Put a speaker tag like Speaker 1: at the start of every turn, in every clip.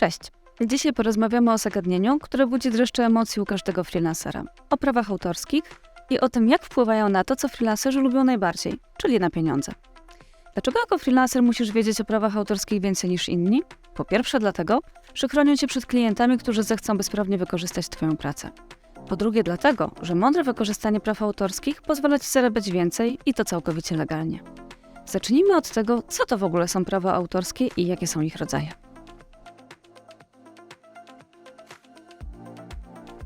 Speaker 1: Cześć. Dzisiaj porozmawiamy o zagadnieniu, które budzi dreszcze emocji u każdego freelancera. O prawach autorskich i o tym, jak wpływają na to, co freelancerzy lubią najbardziej, czyli na pieniądze. Dlaczego jako freelancer musisz wiedzieć o prawach autorskich więcej niż inni? Po pierwsze dlatego, że chronią cię przed klientami, którzy zechcą bezprawnie wykorzystać twoją pracę. Po drugie dlatego, że mądre wykorzystanie praw autorskich pozwala ci zarabiać więcej i to całkowicie legalnie. Zacznijmy od tego, co to w ogóle są prawa autorskie i jakie są ich rodzaje.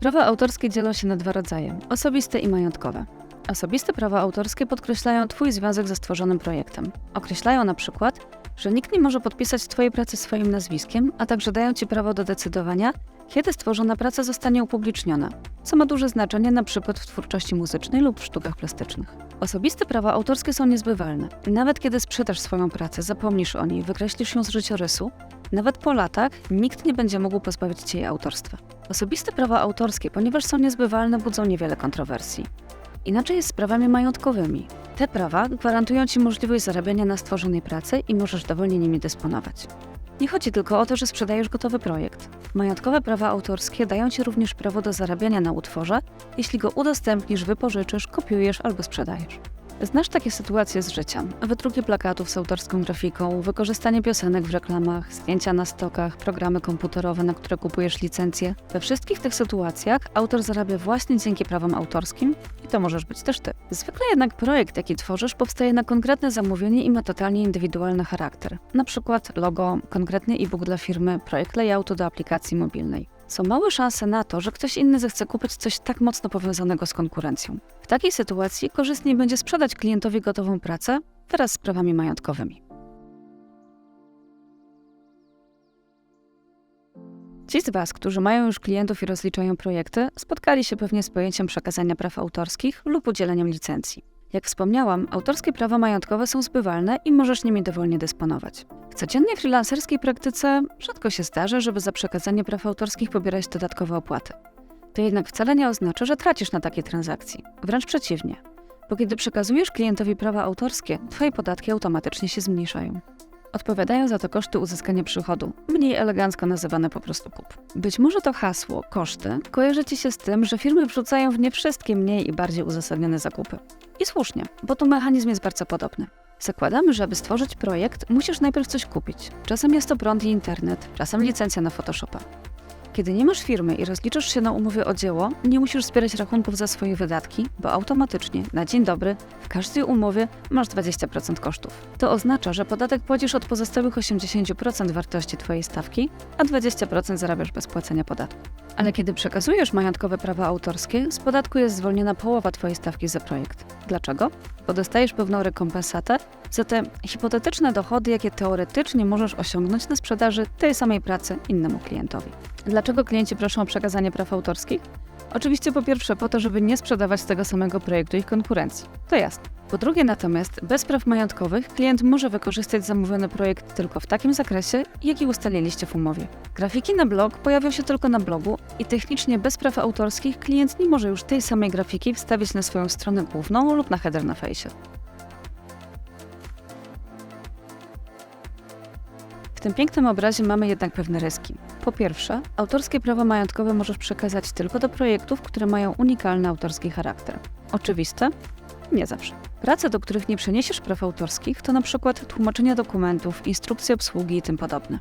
Speaker 1: Prawa autorskie dzielą się na dwa rodzaje: osobiste i majątkowe. Osobiste prawa autorskie podkreślają Twój związek ze stworzonym projektem. Określają na przykład, że nikt nie może podpisać Twojej pracy swoim nazwiskiem, a także dają Ci prawo do decydowania, kiedy stworzona praca zostanie upubliczniona, co ma duże znaczenie na przykład w twórczości muzycznej lub w sztukach plastycznych. Osobiste prawa autorskie są niezbywalne. Nawet kiedy sprzedasz swoją pracę, zapomnisz o niej, wykreślisz ją z życiorysu, nawet po latach nikt nie będzie mógł pozbawić Cię jej autorstwa. Osobiste prawa autorskie, ponieważ są niezbywalne, budzą niewiele kontrowersji. Inaczej jest z prawami majątkowymi. Te prawa gwarantują Ci możliwość zarabiania na stworzonej pracy i możesz dowolnie nimi dysponować. Nie chodzi tylko o to, że sprzedajesz gotowy projekt. Majątkowe prawa autorskie dają Ci również prawo do zarabiania na utworze, jeśli go udostępnisz, wypożyczysz, kopiujesz albo sprzedajesz. Znasz takie sytuacje z życia. Wydruki plakatów z autorską grafiką, wykorzystanie piosenek w reklamach, zdjęcia na stokach, programy komputerowe, na które kupujesz licencje. We wszystkich tych sytuacjach autor zarabia właśnie dzięki prawom autorskim i to możesz być też ty. Zwykle jednak projekt, jaki tworzysz, powstaje na konkretne zamówienie i ma totalnie indywidualny charakter. Na przykład logo, konkretny e-book dla firmy, projekt layoutu do aplikacji mobilnej są małe szanse na to, że ktoś inny zechce kupić coś tak mocno powiązanego z konkurencją. W takiej sytuacji korzystniej będzie sprzedać klientowi gotową pracę wraz z prawami majątkowymi. Ci z Was, którzy mają już klientów i rozliczają projekty, spotkali się pewnie z pojęciem przekazania praw autorskich lub udzieleniem licencji. Jak wspomniałam, autorskie prawa majątkowe są zbywalne i możesz nimi dowolnie dysponować. W codziennej freelancerskiej praktyce rzadko się zdarza, żeby za przekazanie praw autorskich pobierać dodatkowe opłaty. To jednak wcale nie oznacza, że tracisz na takiej transakcji. Wręcz przeciwnie. Bo kiedy przekazujesz klientowi prawa autorskie, Twoje podatki automatycznie się zmniejszają. Odpowiadają za to koszty uzyskania przychodu, mniej elegancko nazywane po prostu kup. Być może to hasło, koszty, kojarzy Ci się z tym, że firmy wrzucają w nie wszystkie mniej i bardziej uzasadnione zakupy. I słusznie, bo tu mechanizm jest bardzo podobny. Zakładamy, że aby stworzyć projekt, musisz najpierw coś kupić. Czasem jest to prąd i internet, czasem licencja na Photoshopa. Kiedy nie masz firmy i rozliczasz się na umowie o dzieło, nie musisz zbierać rachunków za swoje wydatki, bo automatycznie, na dzień dobry, w każdej umowie masz 20% kosztów. To oznacza, że podatek płacisz od pozostałych 80% wartości Twojej stawki, a 20% zarabiasz bez płacenia podatku. Ale kiedy przekazujesz majątkowe prawa autorskie, z podatku jest zwolniona połowa Twojej stawki za projekt. Dlaczego? Bo dostajesz pewną rekompensatę za te hipotetyczne dochody, jakie teoretycznie możesz osiągnąć na sprzedaży tej samej pracy innemu klientowi. Dlaczego klienci proszą o przekazanie praw autorskich? Oczywiście po pierwsze po to, żeby nie sprzedawać tego samego projektu ich konkurencji. To jasne. Po drugie natomiast, bez praw majątkowych klient może wykorzystać zamówiony projekt tylko w takim zakresie, jaki ustaliliście w umowie. Grafiki na blog pojawią się tylko na blogu i technicznie bez praw autorskich klient nie może już tej samej grafiki wstawić na swoją stronę główną lub na header na fejsie. W tym pięknym obrazie mamy jednak pewne ryski. Po pierwsze, autorskie prawa majątkowe możesz przekazać tylko do projektów, które mają unikalny autorski charakter. Oczywiste? Nie zawsze. Prace, do których nie przeniesiesz praw autorskich, to przykład tłumaczenie dokumentów, instrukcje obsługi i tym podobne.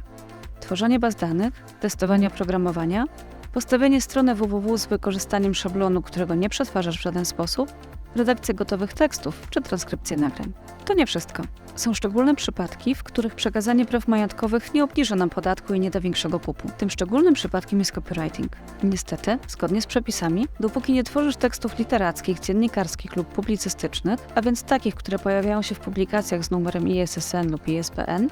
Speaker 1: Tworzenie baz danych, testowanie oprogramowania, postawienie strony www z wykorzystaniem szablonu, którego nie przetwarzasz w żaden sposób, redakcja gotowych tekstów czy transkrypcję nagrań. To nie wszystko. Są szczególne przypadki, w których przekazanie praw majątkowych nie obniży nam podatku i nie da większego kupu. Tym szczególnym przypadkiem jest copywriting. Niestety, zgodnie z przepisami, dopóki nie tworzysz tekstów literackich, dziennikarskich lub publicystycznych, a więc takich, które pojawiają się w publikacjach z numerem ISSN lub ISBN,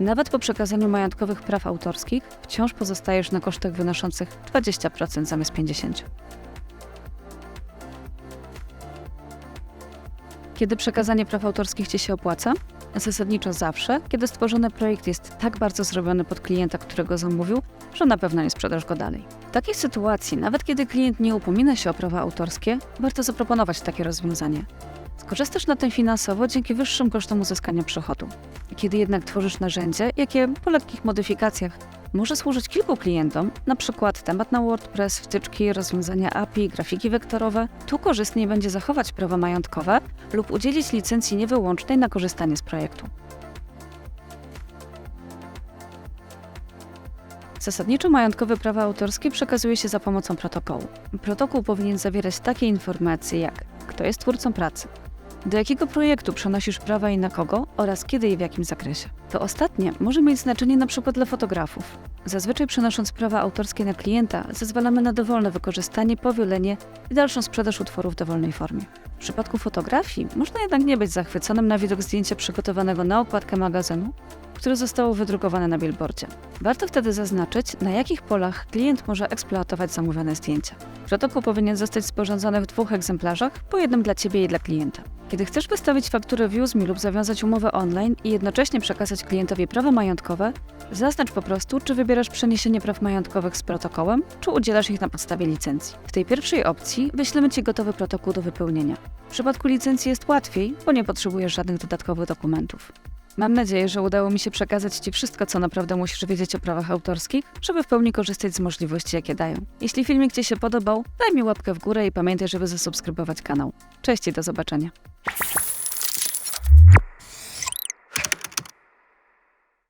Speaker 1: nawet po przekazaniu majątkowych praw autorskich wciąż pozostajesz na kosztach wynoszących 20% zamiast 50%. Kiedy przekazanie praw autorskich Ci się opłaca? Zasadniczo zawsze, kiedy stworzony projekt jest tak bardzo zrobiony pod klienta, którego zamówił, że na pewno nie sprzedasz go dalej. W takiej sytuacji, nawet kiedy klient nie upomina się o prawa autorskie, warto zaproponować takie rozwiązanie. Skorzystasz na tym finansowo dzięki wyższym kosztom uzyskania przychodu. Kiedy jednak tworzysz narzędzie, jakie po lekkich modyfikacjach może służyć kilku klientom, np. temat na WordPress, wtyczki, rozwiązania API, grafiki wektorowe. Tu korzystniej będzie zachować prawa majątkowe lub udzielić licencji niewyłącznej na korzystanie z projektu. Zasadniczo majątkowe prawa autorskie przekazuje się za pomocą protokołu. Protokół powinien zawierać takie informacje jak kto jest twórcą pracy, do jakiego projektu przenosisz prawa i na kogo oraz kiedy i w jakim zakresie. To ostatnie może mieć znaczenie np. dla fotografów. Zazwyczaj przenosząc prawa autorskie na klienta, zezwalamy na dowolne wykorzystanie, powielenie i dalszą sprzedaż utworu w dowolnej formie. W przypadku fotografii można jednak nie być zachwyconym na widok zdjęcia przygotowanego na okładkę magazynu, które zostało wydrukowane na billboardzie. Warto wtedy zaznaczyć, na jakich polach klient może eksploatować zamówione zdjęcia. Protokół powinien zostać sporządzony w dwóch egzemplarzach, po jednym dla Ciebie i dla klienta. Kiedy chcesz wystawić fakturę w lub zawiązać umowę online i jednocześnie przekazać klientowi prawa majątkowe, zaznacz po prostu, czy wybierasz przeniesienie praw majątkowych z protokołem, czy udzielasz ich na podstawie licencji. W tej pierwszej opcji wyślemy Ci gotowy protokół do wypełnienia. W przypadku licencji jest łatwiej, bo nie potrzebujesz żadnych dodatkowych dokumentów. Mam nadzieję, że udało mi się przekazać Ci wszystko, co naprawdę musisz wiedzieć o prawach autorskich, żeby w pełni korzystać z możliwości, jakie dają. Jeśli filmik Ci się podobał, daj mi łapkę w górę i pamiętaj, żeby zasubskrybować kanał. Cześć i do zobaczenia. you